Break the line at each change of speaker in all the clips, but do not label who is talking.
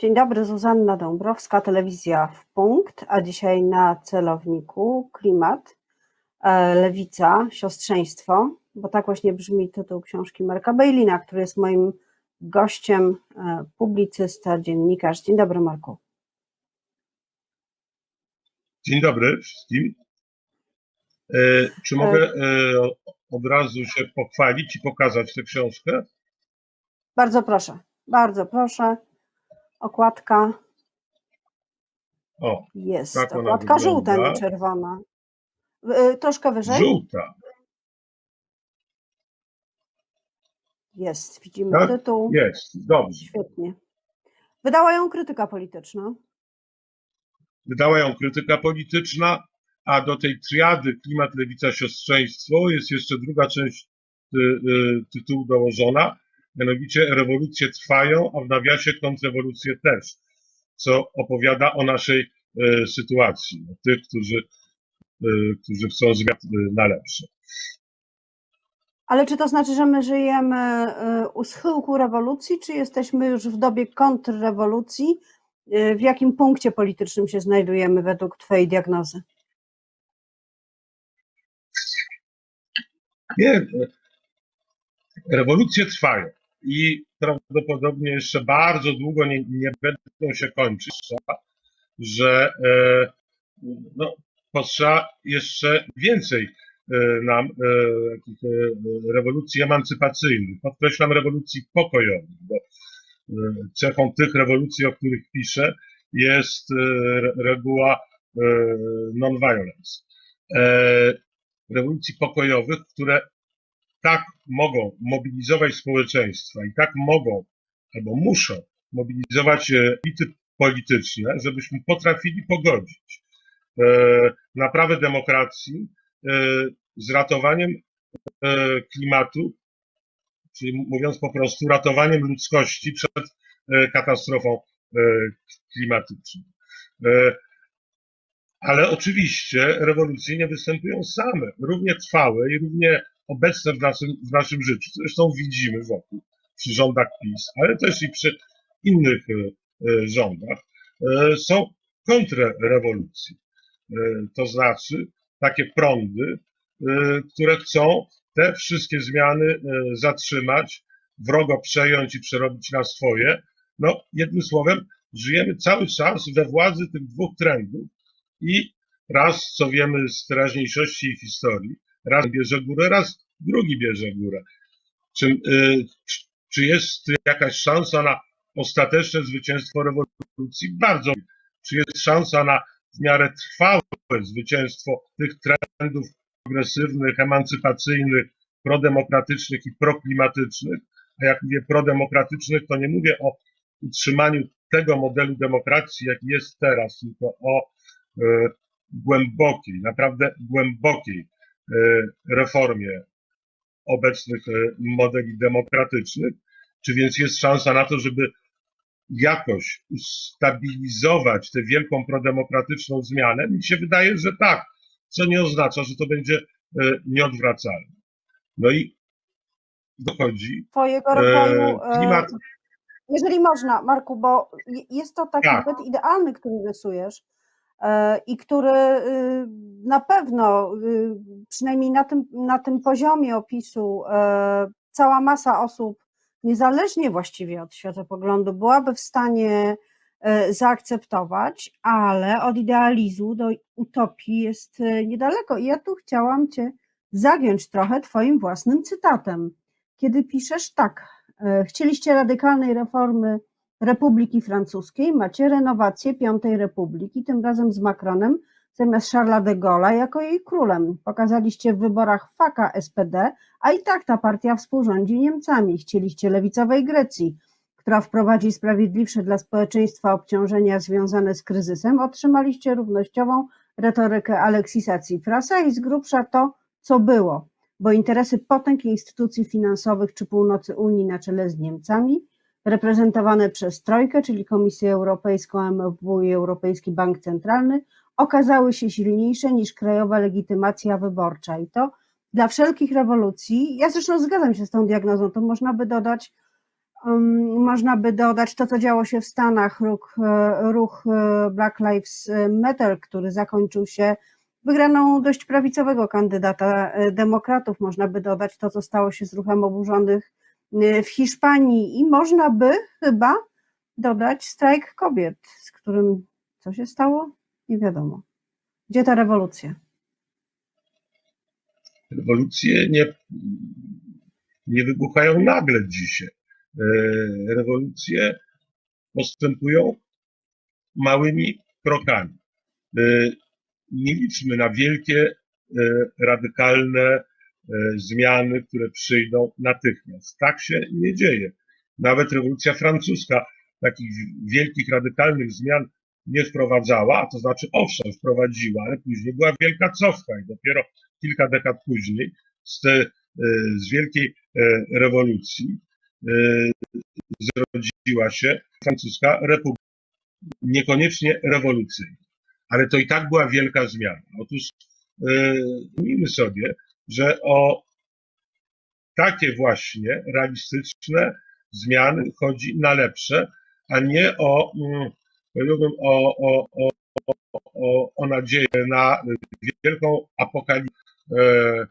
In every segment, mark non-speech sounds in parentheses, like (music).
Dzień dobry, Zuzanna Dąbrowska, telewizja w punkt, a dzisiaj na celowniku klimat, e, lewica, siostrzeństwo, bo tak właśnie brzmi tytuł książki Marka Bejlina, który jest moim gościem, e, publicysta, dziennikarz. Dzień dobry, Marku.
Dzień dobry wszystkim. E, Czy mogę od razu się pochwalić i pokazać tę książkę?
Bardzo proszę, bardzo proszę. Okładka
O,
jest.
Tak
Okładka żółta, nie czerwona. E, Troszkę wyżej?
żółta.
Jest, widzimy
Tak?
tytuł.
Jest, dobrze.
Świetnie. Wydała ją krytyka polityczna.
Wydała ją krytyka polityczna, a do tej triady klimat, lewica, siostrzeństwo jest jeszcze druga część ty, y, tytułu dołożona, mianowicie rewolucje trwają, a w nawiasie kontrrewolucje też, co opowiada o naszej y, sytuacji, o tych, którzy, y, którzy chcą zmian y, na lepsze.
Ale czy to znaczy, że my żyjemy u schyłku rewolucji, czy jesteśmy już w dobie kontrrewolucji? W jakim punkcie politycznym się znajdujemy według Twojej diagnozy?
Nie, e, rewolucje trwają i prawdopodobnie jeszcze bardzo długo nie, nie będą się kończyć, że e, no, potrzeba jeszcze więcej e, nam e, rewolucji emancypacyjnych. Podkreślam rewolucji pokojowych, bo cechą tych rewolucji, o których piszę, jest re- reguła non-violence. Rewolucji pokojowych, które tak mogą mobilizować społeczeństwa i tak mogą albo muszą mobilizować e, elity polityczne, żebyśmy potrafili pogodzić e, naprawę demokracji e, z ratowaniem klimatu, czyli mówiąc po prostu ratowaniem ludzkości przed katastrofą klimatyczną. Ale oczywiście rewolucje nie występują same, równie trwałe i równie obecne w naszym, w naszym życiu. Zresztą widzimy wokół przy rządach PiS, ale też i przy innych e, e, rządach. E, są kontrrewolucje. To znaczy takie prądy, które chcą te wszystkie zmiany zatrzymać, wrogo przejąć i przerobić na swoje. No, jednym słowem, żyjemy cały czas we władzy tych dwóch trendów i raz, co wiemy z teraźniejszości i historii, raz bierze górę, raz drugi bierze górę. Czy, y, czy- czy jest jakaś szansa na ostateczne zwycięstwo rewolucji? Bardzo. Czy jest szansa na w miarę trwałe zwycięstwo tych trendów progresywnych, emancypacyjnych, prodemokratycznych i proklimatycznych? A jak mówię prodemokratycznych, to nie mówię o utrzymaniu tego modelu demokracji, jaki jest teraz, tylko o e, głębokiej, naprawdę głębokiej reformie obecnych e, modeli demokratycznych, czy więc jest szansa na to, żeby jakoś ustabilizować tę wielką prodemokratyczną zmianę? Mi się wydaje, że tak, co nie oznacza, że to będzie e, nieodwracalne. No i dochodzi
Twojego
e,
rodzaju. e,
klimat,
Jeżeli można, Marku, bo je- jest to taki
Tak.
idealny, który rysujesz e, i który y, na pewno, y, przynajmniej na tym, na tym poziomie opisu, e, cała masa osób, niezależnie właściwie od światopoglądu, byłaby w stanie e, zaakceptować, ale od idealizmu do utopii jest e, niedaleko. I ja tu chciałam Cię zagiąć trochę Twoim własnym cytatem, kiedy piszesz tak. E, Chcieliście radykalnej reformy Republiki Francuskiej, macie renowację Piątej Republiki, tym razem z Macronem zamiast Charlesa de Gaulle'a jako jej królem. Pokazaliście w wyborach faka SPD, a i tak ta partia współrządzi Niemcami. Chcieliście lewicowej Grecji, która wprowadzi sprawiedliwsze dla społeczeństwa obciążenia związane z kryzysem. Otrzymaliście równościową retorykę Aleksisa Tsiprasa i z grubsza to, co było bo interesy potęg instytucji finansowych czy północy Unii na czele z Niemcami, reprezentowane przez Trojkę, czyli Komisję Europejską, MFW i Europejski Bank Centralny, okazały się silniejsze niż krajowa legitymacja wyborcza. I to dla wszelkich rewolucji, ja zresztą zgadzam się z tą diagnozą, to można by dodać Um, Można by dodać to, co działo się w Stanach, ruch, e, ruch e, Black Lives Matter, który zakończył się wygraną dość prawicowego kandydata e, demokratów. Można by dodać to, co stało się z ruchem oburzonych w Hiszpanii i można by chyba dodać strajk kobiet, z którym co się stało? Nie wiadomo. Gdzie ta rewolucja?
Rewolucje nie, nie wybuchają nagle dzisiaj. E, Rewolucje postępują małymi krokami. E, Nie liczmy na wielkie, e, radykalne zmiany, które przyjdą natychmiast. Tak się nie dzieje. Nawet rewolucja francuska takich wielkich, radykalnych zmian nie wprowadzała, a to znaczy owszem, wprowadziła, ale później była wielka cofka i dopiero kilka dekad później z, te, e, z wielkiej e, rewolucji e, zrodziła się francuska republika. Niekoniecznie rewolucyjna, ale to i tak była wielka zmiana. Otóż mówimy sobie, że o takie właśnie realistyczne zmiany chodzi na lepsze, a nie o, mm, powiedziałbym, o, o, o, o, o nadzieję na wielką apokalipsę e,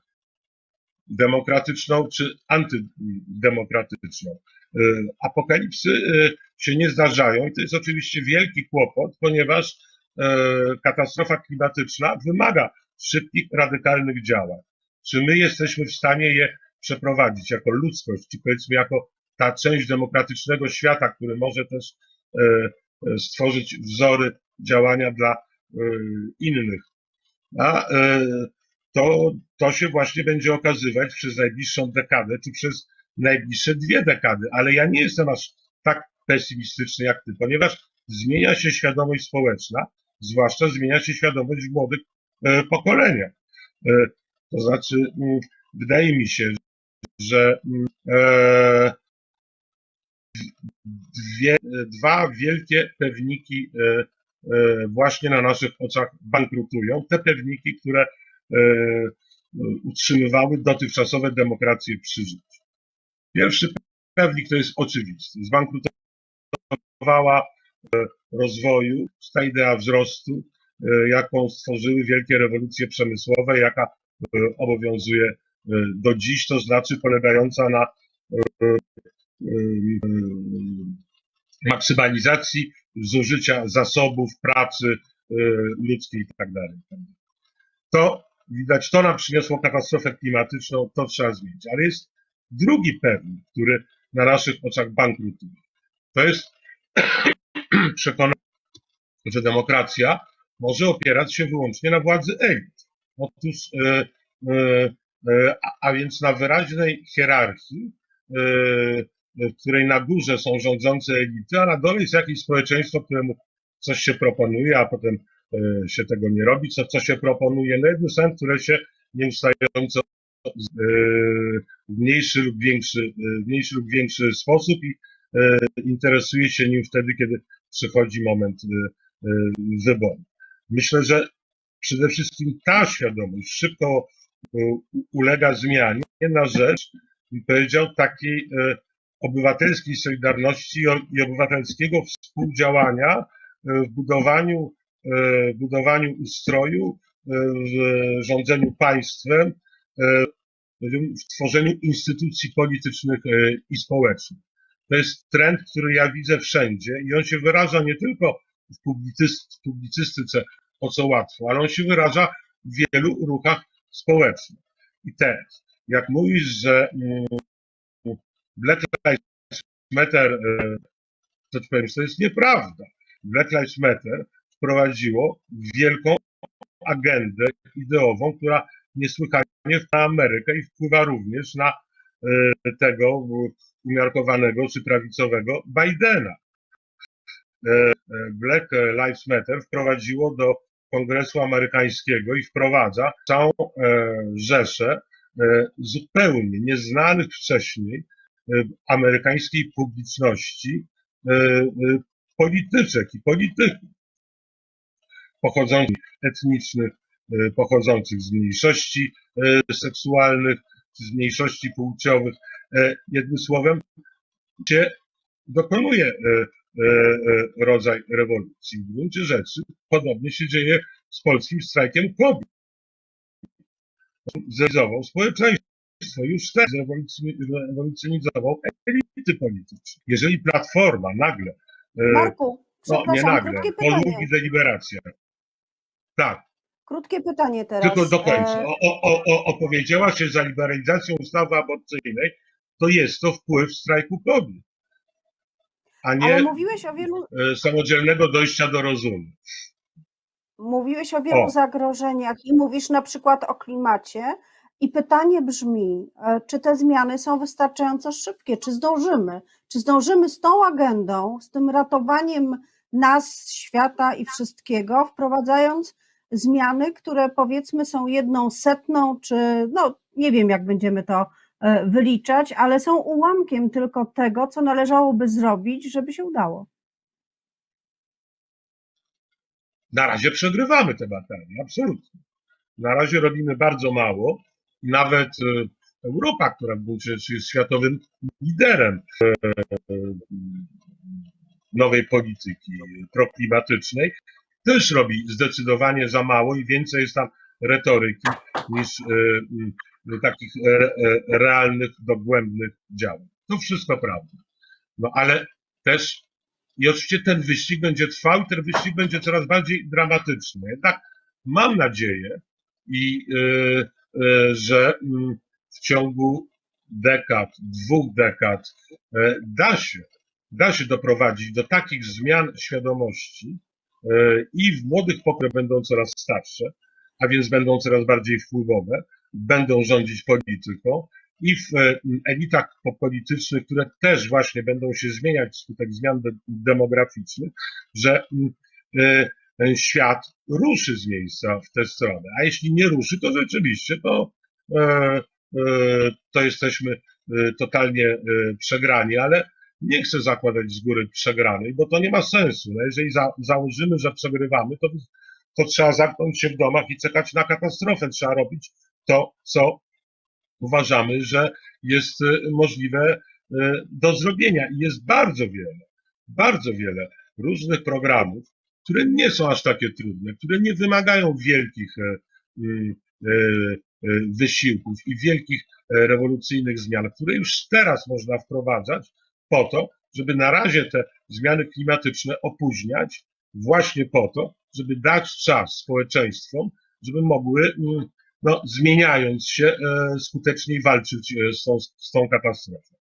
demokratyczną czy antydemokratyczną. E, Apokalipsy e, się nie zdarzają i to jest oczywiście wielki kłopot, ponieważ katastrofa klimatyczna wymaga szybkich, radykalnych działań. Czy my jesteśmy w stanie je przeprowadzić jako ludzkość, i powiedzmy jako ta część demokratycznego świata, który może też e, e, stworzyć wzory działania dla e, innych. A to, to się właśnie będzie okazywać przez najbliższą dekadę, czy przez najbliższe dwie dekady, ale ja nie jestem aż tak pesymistyczny jak ty, ponieważ zmienia się świadomość społeczna, zwłaszcza zmienia się świadomość w młodych pokoleniach. To znaczy, mm, wydaje mi się, że mm, e, dwie, dwa wielkie pewniki e, e, właśnie na naszych oczach bankrutują. Te pewniki, które utrzymywały dotychczasowe demokracje przy życiu. Pierwszy pewnik to jest oczywisty. Zbankrutowała rozwoju, ta idea wzrostu, jaką stworzyły wielkie rewolucje przemysłowe, jaka obowiązuje e, do dziś, to znaczy polegająca na e, e, e, maksymalizacji zużycia zasobów, pracy e, ludzkiej i tak. To widać, to nam przyniosło katastrofę klimatyczną, to trzeba zmienić. Ale jest drugi pewnik, który na naszych oczach bankrutuje. To jest (clears throat) przekonanie, że demokracja może opierać się wyłącznie na władzy elit. Otóż, e, e, e, a, więc na wyraźnej hierarchii, w której na górze są rządzące elity, a na dole jest jakieś społeczeństwo, któremu coś się proponuje, a potem się tego nie robi, co, co się proponuje. No jednym słowem, które się nieustająco w mniejszy lub większy, w mniejszy lub większy sposób i interesuje się nim wtedy, kiedy przychodzi moment wyboru. Myślę, że przede wszystkim ta świadomość szybko e, ulega zmianie na rzecz, powiedział, takiej e, obywatelskiej solidarności i obywatelskiego współdziałania e, w budowaniu, e, budowaniu ustroju, w rządzeniu państwem, w tworzeniu instytucji politycznych i społecznych. To jest trend, który ja widzę wszędzie i on się wyraża nie tylko w publicyst- publicystyce, o co łatwo, ale on się wyraża w wielu ruchach społecznych. I teraz, jak mówisz, że mm, Black Lives Matter, e, to ci powiem, to jest nieprawda. Black Lives Matter wprowadziło wielką agendę ideową, która niesłychanie wpływa na Amerykę i wpływa również na e, tego e, umiarkowanego czy prawicowego Bidena. E, e, Black Lives Matter wprowadziło do Kongresu Amerykańskiego i wprowadza całą e, rzeszę e, zupełnie nieznanych wcześniej e, amerykańskiej publiczności polityczek i polityków pochodzących etnicznych, pochodzących z mniejszości seksualnych, z mniejszości płciowych. Jednym słowem, się dokonuje rodzaj rewolucji. W gruncie rzeczy podobnie się dzieje z polskim strajkiem kobiet. Zrealizował społeczeństwo, już teraz rewolucjoni- rewolucjonizował elity polityczne. Jeżeli Platforma nagle, e,
Marku,
no nie nagle, po długich deliberacjach, tak,
Krótkie pytanie teraz.
tylko dokończę,
E,
o, o, o, o, opowiedziała się za liberalizacją ustawy aborcyjnej, to jest to wpływ strajku kobiet, a nie
Ale mówiłeś o wielu,
e, samodzielnego dojścia do rozumu.
mówiłeś o wielu
O.
zagrożeniach i mówisz na przykład o klimacie. I pytanie brzmi, e, czy te zmiany są wystarczająco szybkie? Czy zdążymy? Czy zdążymy z tą agendą, z tym ratowaniem nas, świata i wszystkiego, wprowadzając zmiany, które powiedzmy są jedną setną, czy no nie wiem, jak będziemy to wyliczać, ale są ułamkiem tylko tego, co należałoby zrobić, żeby się udało.
Na razie przegrywamy te batalie, absolutnie. Na razie robimy bardzo mało. Nawet e, Europa, która rzeczy jest światowym liderem e, e, nowej polityki proklimatycznej, też robi zdecydowanie za mało i więcej jest tam retoryki niż e, takich e, e, realnych, dogłębnych działań. To wszystko prawda. No ale też i oczywiście ten wyścig będzie trwał ten wyścig będzie coraz bardziej dramatyczny. Jednak mam nadzieję, i, y, y, że mm, w ciągu dekad, dwóch dekad da się, da się doprowadzić do takich zmian świadomości i w młodych pokoleniach będą coraz starsze, a więc będą coraz bardziej wpływowe, będą rządzić polityką i w e, elitach politycznych, które też właśnie będą się zmieniać wskutek zmian de- demograficznych, że mm, e, ten świat ruszy z miejsca w tę stronę. A jeśli nie ruszy, to rzeczywiście to, e, e, to jesteśmy e, totalnie e, przegrani, ale nie chcę zakładać z góry przegranej, bo to nie ma sensu. No jeżeli za, założymy, że przegrywamy, to, to trzeba zamknąć się w domach i czekać na katastrofę. Trzeba robić to, co uważamy, że jest e, możliwe e, do zrobienia. I jest bardzo wiele, bardzo wiele różnych programów, które nie są aż takie trudne, które nie wymagają wielkich e, mm, e, e, wysiłków i wielkich rewolucyjnych zmian, które już teraz można wprowadzać po to, żeby na razie te zmiany klimatyczne opóźniać, właśnie po to, żeby dać czas społeczeństwom, żeby mogły mm, no, zmieniając się, e, skuteczniej walczyć e, z tą, z tą katastrofą.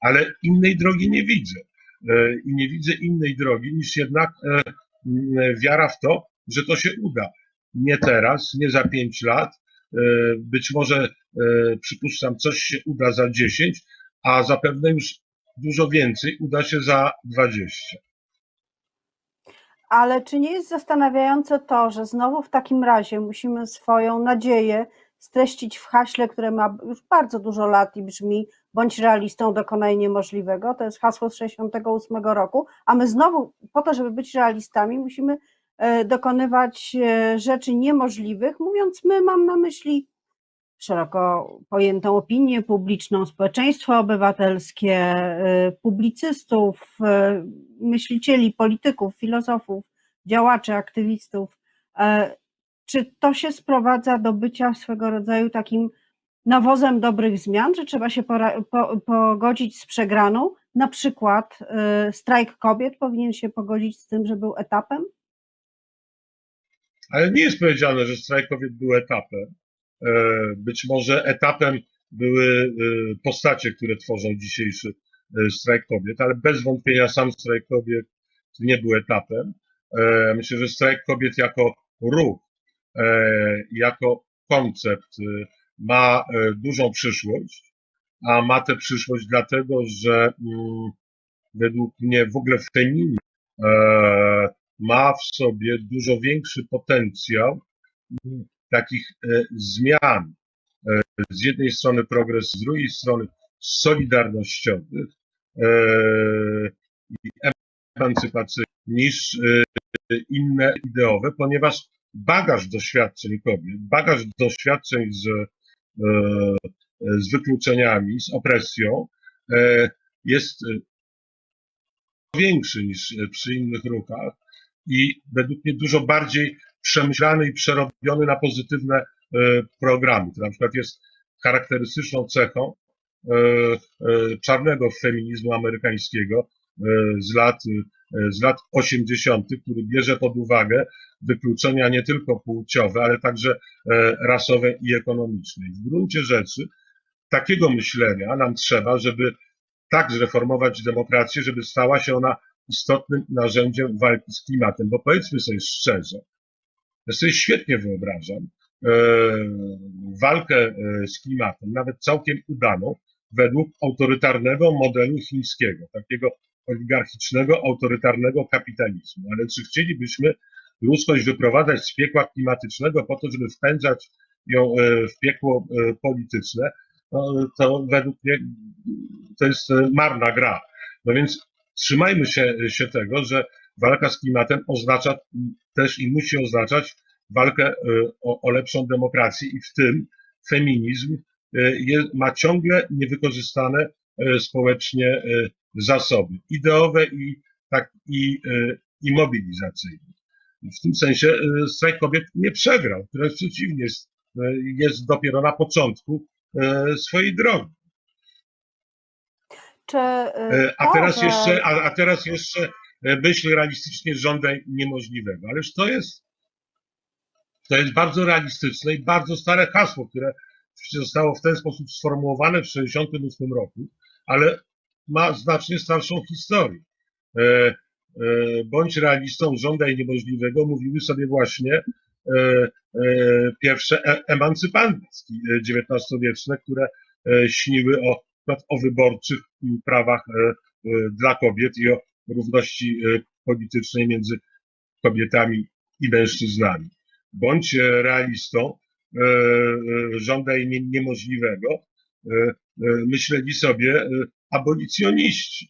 Ale innej drogi nie widzę. E, I nie widzę innej drogi niż jednak wiara w to, że to się uda. Nie teraz, nie za pięć lat. Być może, przypuszczam, coś się uda za dziesięć, a zapewne już dużo więcej uda się za dwadzieścia.
Ale czy nie jest zastanawiające to, że znowu w takim razie musimy swoją nadzieję streścić w haśle, które ma już bardzo dużo lat i brzmi bądź realistą, dokonaj niemożliwego. To jest hasło z 68 roku, a my znowu po to, żeby być realistami, musimy e, dokonywać e, rzeczy niemożliwych. Mówiąc my, mam na myśli szeroko pojętą opinię publiczną, społeczeństwo obywatelskie, e, publicystów, e, myślicieli, polityków, filozofów, działaczy, aktywistów. E, Czy to się sprowadza do bycia swego rodzaju takim nawozem dobrych zmian, że trzeba się po, pogodzić z przegraną? Na przykład e, strajk kobiet powinien się pogodzić z tym, że był etapem?
Ale nie jest powiedziane, że strajk kobiet był etapem. E, Być może etapem były e, postacie, które tworzą dzisiejszy e, strajk kobiet, ale bez wątpienia sam strajk kobiet nie był etapem. Myślę, że strajk kobiet jako ruch, jako koncept ma dużą przyszłość, a ma tę przyszłość dlatego, że mm, według mnie w ogóle feminizm e, ma w sobie dużo większy potencjał takich e, zmian. E, z jednej strony progres, z drugiej strony solidarnościowych e, i emancypacyjnych niż inne ideowe, ponieważ bagaż doświadczeń kobiet, bagaż doświadczeń z, z wykluczeniami, z opresją jest większy niż przy innych ruchach i według mnie dużo bardziej przemyślany i przerobiony na pozytywne e, programy. To na przykład jest charakterystyczną cechą e, e, czarnego feminizmu amerykańskiego z lat, z lat 80., który bierze pod uwagę wykluczenia nie tylko płciowe, ale także rasowe i ekonomiczne. I w gruncie rzeczy takiego myślenia nam trzeba, żeby tak zreformować demokrację, żeby stała się ona istotnym narzędziem walki z klimatem. Bo powiedzmy sobie szczerze, ja sobie świetnie wyobrażam e, walkę e, z klimatem, nawet całkiem udaną, według autorytarnego modelu chińskiego, takiego oligarchicznego, autorytarnego kapitalizmu. Ale czy chcielibyśmy ludzkość wyprowadzać z piekła klimatycznego po to, żeby wpędzać ją e, w piekło polityczne, no, to według mnie to jest marna gra. No więc trzymajmy się, się tego, że walka z klimatem oznacza też i musi oznaczać walkę e, o, o lepszą demokrację i w tym feminizm e, ma ciągle niewykorzystane e, społecznie zasoby ideowe i, tak, i, i mobilizacyjne. W tym sensie strajk kobiet nie przegrał, wręcz przeciwnie, jest, jest dopiero na początku swojej drogi.
Czy
A teraz jeszcze, a, a teraz jeszcze myśl realistycznie żądaj niemożliwego. Ależ to jest, to jest bardzo realistyczne i bardzo stare hasło, które zostało w ten sposób sformułowane w 1968 roku, ale ma znacznie starszą historię. E, e, Bądź realistą, żądaj niemożliwego, mówiły sobie właśnie e, e, pierwsze e- emancypantki XIX-wieczne, które e, śniły o, o wyborczych prawach e, e, dla kobiet i o równości e, politycznej między kobietami i mężczyznami. Bądź realistą, e, e, żądaj nie- niemożliwego, myśleli sobie abolicjoniści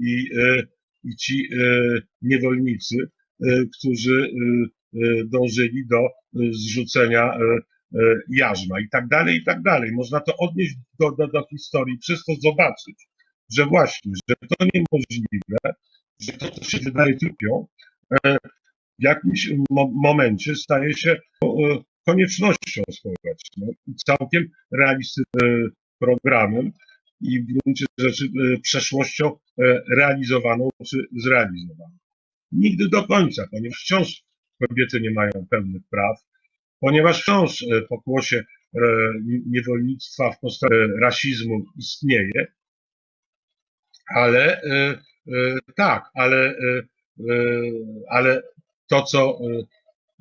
i, i ci niewolnicy, którzy dążyli do zrzucenia jarzma i tak dalej, i tak dalej. Można to odnieść do, do, do historii, przez to zobaczyć, że właśnie, że to niemożliwe, że to, co się wydaje typią, e, w jakimś mo- momencie staje się e, koniecznością społeczną i całkiem realistycznym programem i w gruncie rzeczy e, przeszłością e, realizowaną czy zrealizowaną. Nigdy do końca, ponieważ wciąż kobiety nie mają pełnych praw, ponieważ wciąż e, pokłosie e, niewolnictwa w postaci e, rasizmu istnieje, ale e, e, tak, ale, e, ale to, co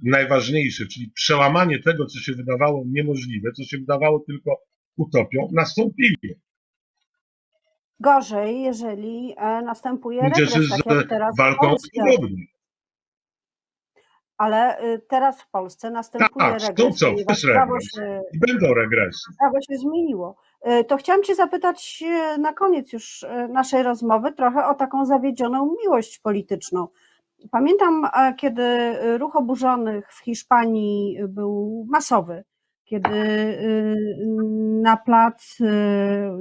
najważniejsze, czyli przełamanie tego, co się wydawało niemożliwe, co się wydawało tylko utopią, nastąpiło.
Gorzej, jeżeli następuje regres,
z
tak jak teraz
walką.
Ale teraz w Polsce następuje
Tak,
regres,
są,
prawo się,
I będą regresy.
prawo się zmieniło. Y, To chciałam Cię zapytać y, na koniec już y, naszej rozmowy trochę o taką zawiedzioną miłość polityczną. Pamiętam, e, kiedy ruch oburzonych w Hiszpanii był masowy, kiedy na plac,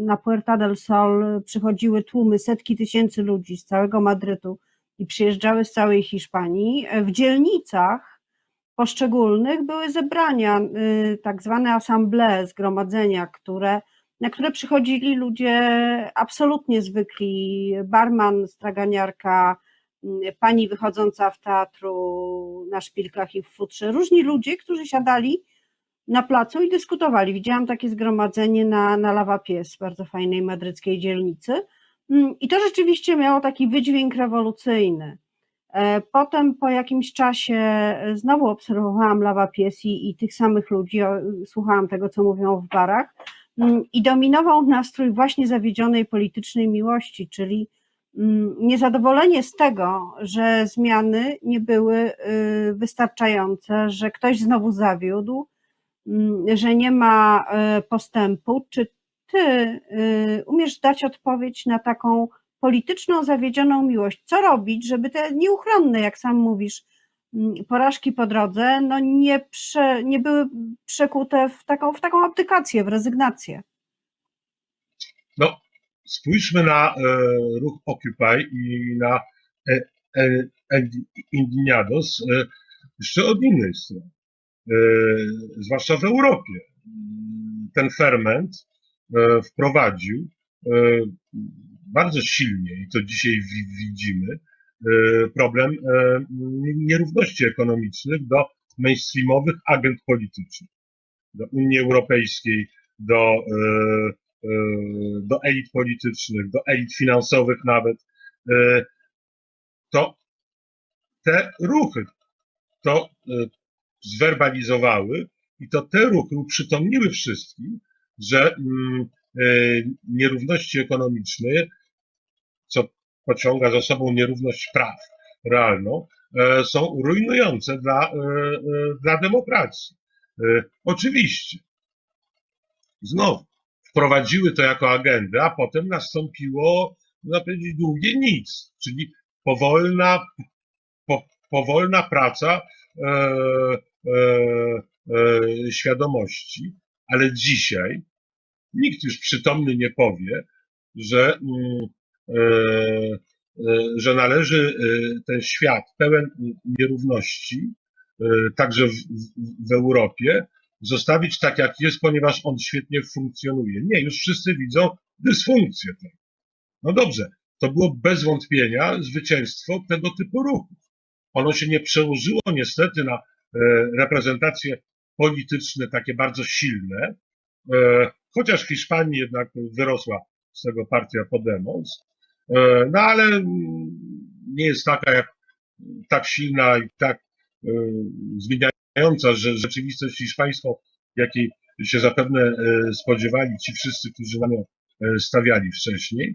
na Puerta del Sol przychodziły tłumy, setki tysięcy ludzi z całego Madrytu i przyjeżdżały z całej Hiszpanii. W dzielnicach poszczególnych były zebrania, tak zwane asamblee, zgromadzenia, które, na które przychodzili ludzie absolutnie zwykli, barman, straganiarka, y, pani wychodząca w teatru na szpilkach i w futrze, różni ludzie, którzy siadali na placu i dyskutowali. Widziałam takie zgromadzenie na, na Lava Pies, bardzo fajnej madryckiej dzielnicy. Mm, I to rzeczywiście miało taki wydźwięk rewolucyjny. E, Potem po jakimś czasie e, znowu obserwowałam Lava Pies i, i tych samych ludzi, słuchałam tego, co mówią w barach mm, i dominował nastrój właśnie zawiedzionej politycznej miłości, czyli mm, niezadowolenie z tego, że zmiany nie były y, wystarczające, że ktoś znowu zawiódł, mm, że nie ma e, postępu. Czy ty y, umiesz dać odpowiedź na taką polityczną, zawiedzioną miłość? Co robić, żeby te nieuchronne, jak sam mówisz, mm, porażki po drodze, no nie, prze, nie były przekute w taką, w taką abdykację, w rezygnację?
No, spójrzmy na e, ruch Occupy i na e, e, Indignados e, jeszcze od innej strony, e, zwłaszcza w Europie. Ten ferment e, wprowadził e, bardzo silnie, i to dzisiaj wi- widzimy, problem e, nierówności ekonomicznych do mainstreamowych agent politycznych, do Unii Europejskiej, do, e, do elit politycznych, do elit finansowych nawet, to te ruchy to zwerbalizowały i to te ruchy uprzytomniły wszystkim, że mm, nierówności ekonomiczne, co pociąga za sobą nierówność praw realną, e, są rujnujące dla, e, e, dla demokracji. Oczywiście, znowu, wprowadziły to jako agendę, a potem nastąpiło, można powiedzieć, długie nic, czyli powolna, po, powolna praca e, e, e, świadomości, ale dzisiaj nikt już przytomny nie powie, że, mm, że należy e, ten świat pełen nierówności, e, także w, w, Europie, zostawić tak jak jest, ponieważ on świetnie funkcjonuje. Nie, już wszyscy widzą dysfunkcję tego. No dobrze, to było bez wątpienia zwycięstwo tego typu ruchów. Ono się nie przełożyło niestety na e, reprezentacje polityczne takie bardzo silne, e, chociaż w Hiszpanii jednak wyrosła z tego partia Podemos, e, no ale nie jest taka jak tak silna i tak e, zmieniająca, że rzeczywistość hiszpańską, jakiej się zapewne e, spodziewali ci wszyscy, którzy na nią e, stawiali wcześniej.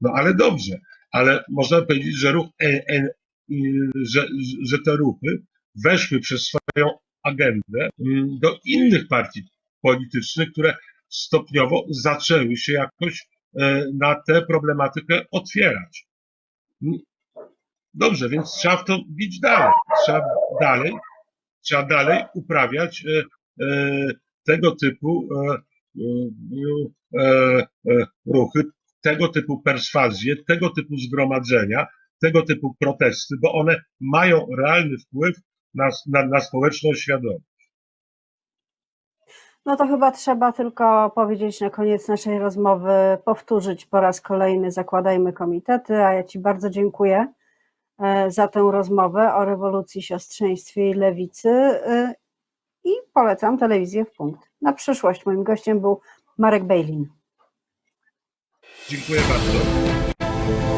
No ale dobrze, ale można powiedzieć, że ruch, e, e, że, że te ruchy weszły przez swoją agendę mm, do innych partii politycznych, które stopniowo zaczęły się jakoś e, na tę problematykę otwierać. Dobrze, więc trzeba w to bić dalej. Trzeba dalej, trzeba dalej uprawiać e, e, tego typu e, e, e, e, ruchy, tego typu perswazje, tego typu zgromadzenia, tego typu protesty, bo one mają realny wpływ na, na, na świadomość.
No to chyba trzeba tylko powiedzieć na koniec naszej rozmowy, powtórzyć po raz kolejny zakładajmy komitety, a ja Ci bardzo dziękuję e, za tę rozmowę o rewolucji, siostrzeństwie i lewicy e, i polecam telewizję w punkt. Na przyszłość moim gościem był Marek Bejlin.
Dziękuję bardzo.